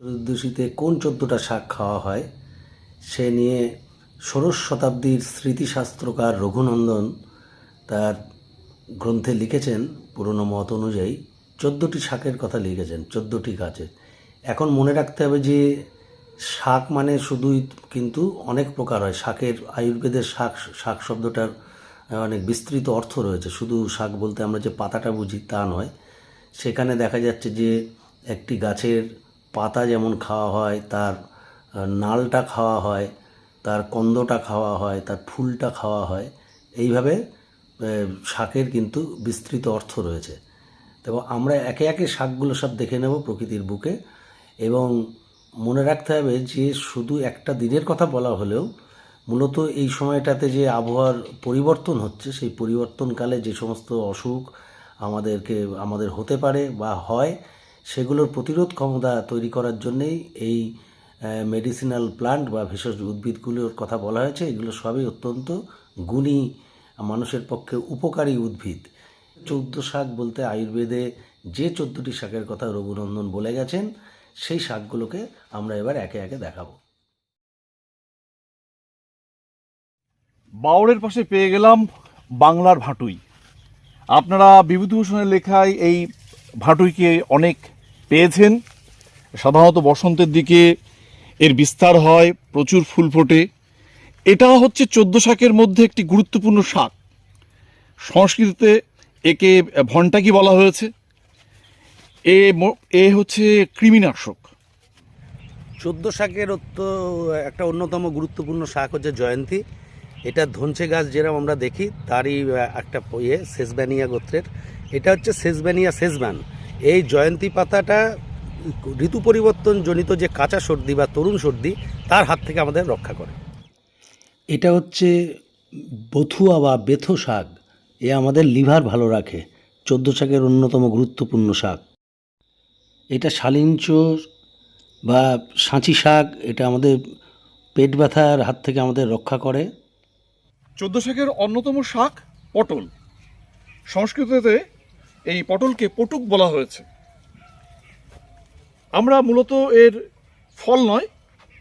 ত্রয়োদশীতে কোন চোদ্দোটা শাক খাওয়া হয়, সে নিয়ে ষোড়শ শতাব্দীর স্মৃতিশাস্ত্রকার রঘুনন্দন তার গ্রন্থে লিখেছেন পুরনো মত অনুযায়ী। চোদ্দোটি শাকের কথা লিখেছেন, চোদ্দোটি গাছের এখন মনে রাখতে হবে যে শাক মানে শুধুই কিন্তু অনেক প্রকার হয়। শাকের আয়ুর্বেদের শাক শাক শব্দটার অনেক বিস্তৃত অর্থ রয়েছে। শুধু শাক বলতে আমরা যে পাতাটা বুঝি তা নয়। সেখানে দেখা যাচ্ছে যে একটি গাছের পাতা যেমন খাওয়া হয়, তার নালটা খাওয়া হয়, তার কন্দটা খাওয়া হয়, তার ফুলটা খাওয়া হয়, এইভাবে শাকের কিন্তু বিস্তৃত অর্থ রয়েছে। তো আমরা একে একে শাকগুলো সব দেখে নেব প্রকৃতির বুকে। এবং মনে রাখতে হবে যে, শুধু একটা দিনের কথা বলা হলেও মূলত এই সময়টাতে যে আবহাওয়ার পরিবর্তন হচ্ছে, সেই পরিবর্তনকালে যে সমস্ত অসুখ আমাদেরকে, আমাদের হতে পারে বা হয় সেগুলোর প্রতিরোধ ক্ষমতা তৈরি করার জন্যেই এই মেডিসিনাল প্লান্ট বা ভেষজ উদ্ভিদগুলোর কথা বলা হয়েছে। এগুলো সবই অত্যন্ত গুণী মানুষের পক্ষে উপকারী উদ্ভিদ। চৌদ্দ শাক বলতে আয়ুর্বেদে যে চোদ্দোটি শাকের কথা রঘুনন্দন বলে গেছেন, সেই শাকগুলোকে আমরা এবার একে একে দেখাবো। বাউরের পাশে পেয়ে গেলাম বাংলার ভাটুই। আপনারা বিভূতিভূষণের লেখায় এই ভাটুইকে অনেক পেয়েছেন। সাধারণত বসন্তের দিকে এর বিস্তার হয়, প্রচুর ফুল ফোটে। এটা হচ্ছে চোদ্দ শাকের মধ্যে একটি গুরুত্বপূর্ণ শাক। সংস্কৃতিতে একে ভন্টাকি বলা হয়েছে? এ এ হচ্ছে কৃমিনাশক। চোদ্দ শাকের একটা অন্যতম গুরুত্বপূর্ণ শাক হচ্ছে জয়ন্তী। এটা ধনছে গাছ যেরকম আমরা দেখি, তারই একটা ইয়ে সেসব্যানিয়া গোত্রের। এটা হচ্ছে সেসব্যানিয়া সেসব্যান। এই জয়ন্তী পাতাটা ঋতু পরিবর্তন জনিত যে কাঁচা সর্দি বা তরুণ সর্দি তার হাত থেকে আমাদের রক্ষা করে। এটা হচ্ছে বথুয়া বা বেথো শাক। এ আমাদের লিভার ভালো রাখে। চোদ্দ শাকের অন্যতম গুরুত্বপূর্ণ শাক। এটা শালিঞ্চ বা সাঁচি শাক এটা আমাদের পেট ব্যথার হাত থেকে আমাদের রক্ষা করে। চোদ্দ শাকের অন্যতম শাক পটল। সংস্কৃতিতে এই পটলকে পটুক বলা হয়েছে। আমরা মূলত এর ফল নয়,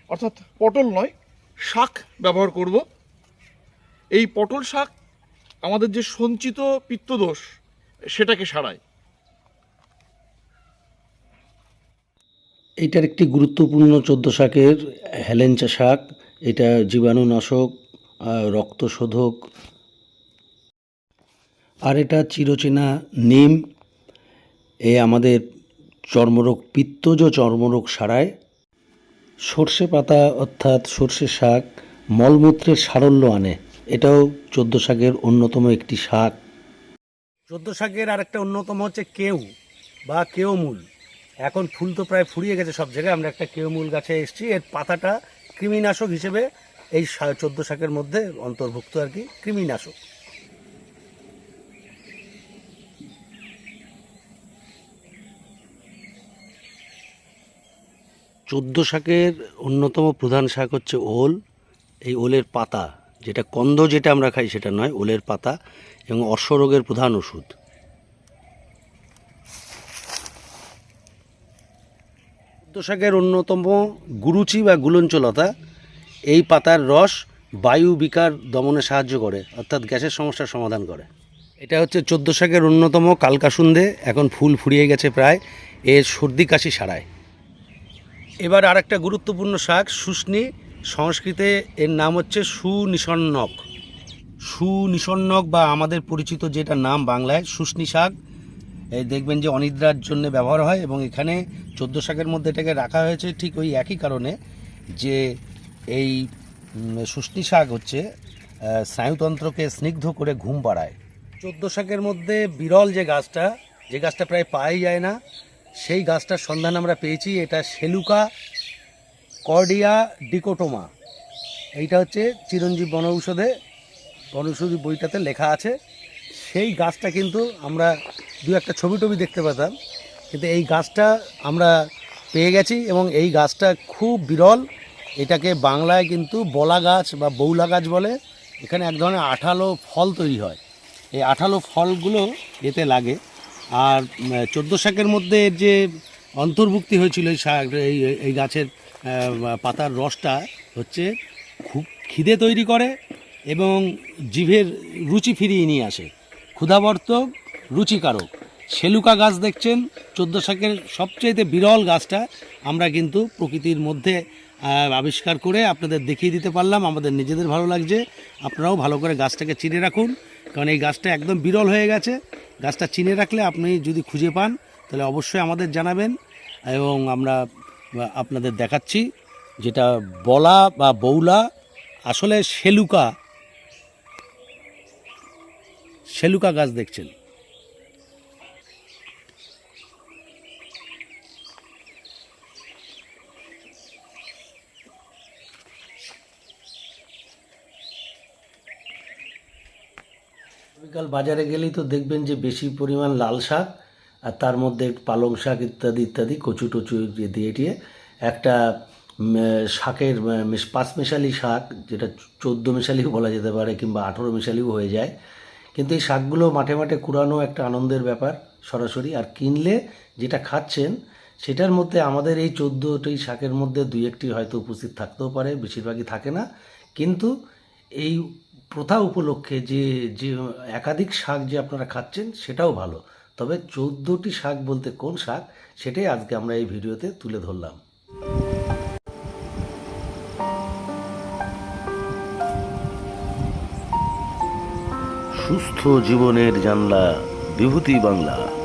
অর্থাৎ পটল নয়, শাক ব্যবহার করব। এই পটল শাক আমাদের যে সঞ্চিত পিত্তদোষ, সেটাকে সারায়। এইটার একটি গুরুত্বপূর্ণ চোদ্দ শাকের হেলেঞ্চা শাক, এটা জীবাণুনাশক রক্তশোধক আর এটা চিরচেনা নিম। এ আমাদের চর্মরোগ, পিত্তজ চর্মরোগ সারায়। সর্ষে পাতা অর্থাৎ সর্ষে শাক মলমূত্রের সারল্য আনে। এটাও চোদ্দ শাকের অন্যতম একটি শাক। চোদ্দ শাকের আর একটা অন্যতম হচ্ছে কেউ বা কেউমূল। এখন ফুল তো প্রায় ফুরিয়ে গেছে সব জায়গায়। আমরা একটা কেউমূল গাছে এসেছি। এর পাতাটা কৃমিনাশক হিসেবে এই চোদ্দ শাকের মধ্যে অন্তর্ভুক্ত আর কি, কৃমিনাশক। চোদ্দ শাকের অন্যতম প্রধান শাক হচ্ছে ওল। এই ওলের পাতা, যেটা কন্দ যেটা আমরা খাই সেটা নয়, ওলের পাতা এবং অশ্বরোগের প্রধান ওষুধ। চোদ্দ শাকের অন্যতম গুরুচি বা গুলঞ্চলতা এই পাতার রস বায়ু বিকার দমনে সাহায্য করে, অর্থাৎ গ্যাসের সমস্যার সমাধান করে। এটা হচ্ছে চোদ্দ শাকের অন্যতম কালকাসুন্দে, এখন ফুল ফুরিয়ে গেছে প্রায়, এর সর্দি কাশি সারায়। এবার আরেকটা গুরুত্বপূর্ণ শাক শুষ্নি সংস্কৃতে এর নাম হচ্ছে সুনিষণ্নক সুনিষণ্নক বা আমাদের পরিচিত যেটা নাম বাংলায় শুষ্নি শাক এই দেখবেন যে অনিদ্রার জন্য ব্যবহার হয় এবং এখানে চোদ্দ শাকের মধ্যে এটাকে রাখা হয়েছে ঠিক ওই একই কারণে যে এই শুষ্নি শাক হচ্ছে স্নায়ুতন্ত্রকে স্নিগ্ধ করে ঘুম পাড়ায়। চোদ্দ শাকের মধ্যে বিরল যে গাছটা যে গাছটা প্রায় পাওয়াই যায় না সেই গাছটার সন্ধান আমরা পেয়েছি, এটা সেলুকা কর্ডিয়া ডিকোটোমা। এইটা হচ্ছে চিরঞ্জীব বনৌষধে, বনৌষধি বইটাতে লেখা আছে। সেই গাছটা কিন্তু আমরা দু একটা ছবি টবি দেখতে পেতাম কিন্তু এই গাছটা আমরা পেয়ে গেছি এবং এই গাছটা খুব বিরল। এটাকে বাংলায় কিন্তু বলা গাছ বা বৌলা গাছ বলে। এখানে এক ধরনের আঠালো ফল তৈরি হয়। এই আঠালো ফলগুলো এতে লাগে। আর চোদ্দ শাকের মধ্যে যে অন্তর্ভুক্তি হয়েছিল এই শাক, এই এই গাছের পাতার রসটা হচ্ছে খুব খিদে তৈরি করে এবং জিভের রুচি ফিরিয়ে নিয়ে আসে। ক্ষুধাবর্তক রুচিকারক। সেলুকা গাছ দেখছেন, চোদ্দ শাকের সবচেয়ে বিরল গাছটা আমরা কিন্তু প্রকৃতির মধ্যে আবিষ্কার করে আপনাদের দেখিয়ে দিতে পারলাম, আমাদের নিজেদের ভালো লাগছে, আপনারাও ভালো করে গাছটাকে চিনে রাখুন, কারণ এই গাছটা একদম বিরল হয়ে গেছে, গাছটা চিনে রাখলে আপনি যদি খুঁজে পান, তাহলে অবশ্যই আমাদের জানাবেন, এবং আমরা আপনাদের দেখাচ্ছি যেটা বলা বা বৌলা আসলে সেলুকা সেলুকা গাছ দেখছেন। বিকাল বাজারে গেলেই তো দেখবেন যে বেশি পরিমাণ লাল শাক আর তার মধ্যে পালং শাক ইত্যাদি ইত্যাদি, কচু টচু দিয়ে দিয়ে একটা শাকের পাঁচ মেশালি শাক, যেটা চোদ্দ মেশালিও বলা যেতে পারে কিংবা আঠেরো মেশালিও হয়ে যায়। কিন্তু এই শাকগুলো মাঠে মাঠে কুড়ানো একটা আনন্দের ব্যাপার সরাসরি। আর কিনলে যেটা খাচ্ছেন, সেটার মধ্যে আমাদের এই চোদ্দোটি শাকের মধ্যে দুই একটি হয়তো উপস্থিত থাকতেও পারে, বেশিরভাগই থাকে না। কিন্তু এই প্রথা উপলক্ষে যে যে একাধিক শাক যে আপনারা খাচ্ছেন সেটাও ভালো। তবে চোদ্দোটি শাক বলতে কোন শাক, সেটাই আজকে আমরা এই ভিডিওতে তুলে ধরলাম। সুস্থ জীবনের জানলা, বিভূতি বাংলা।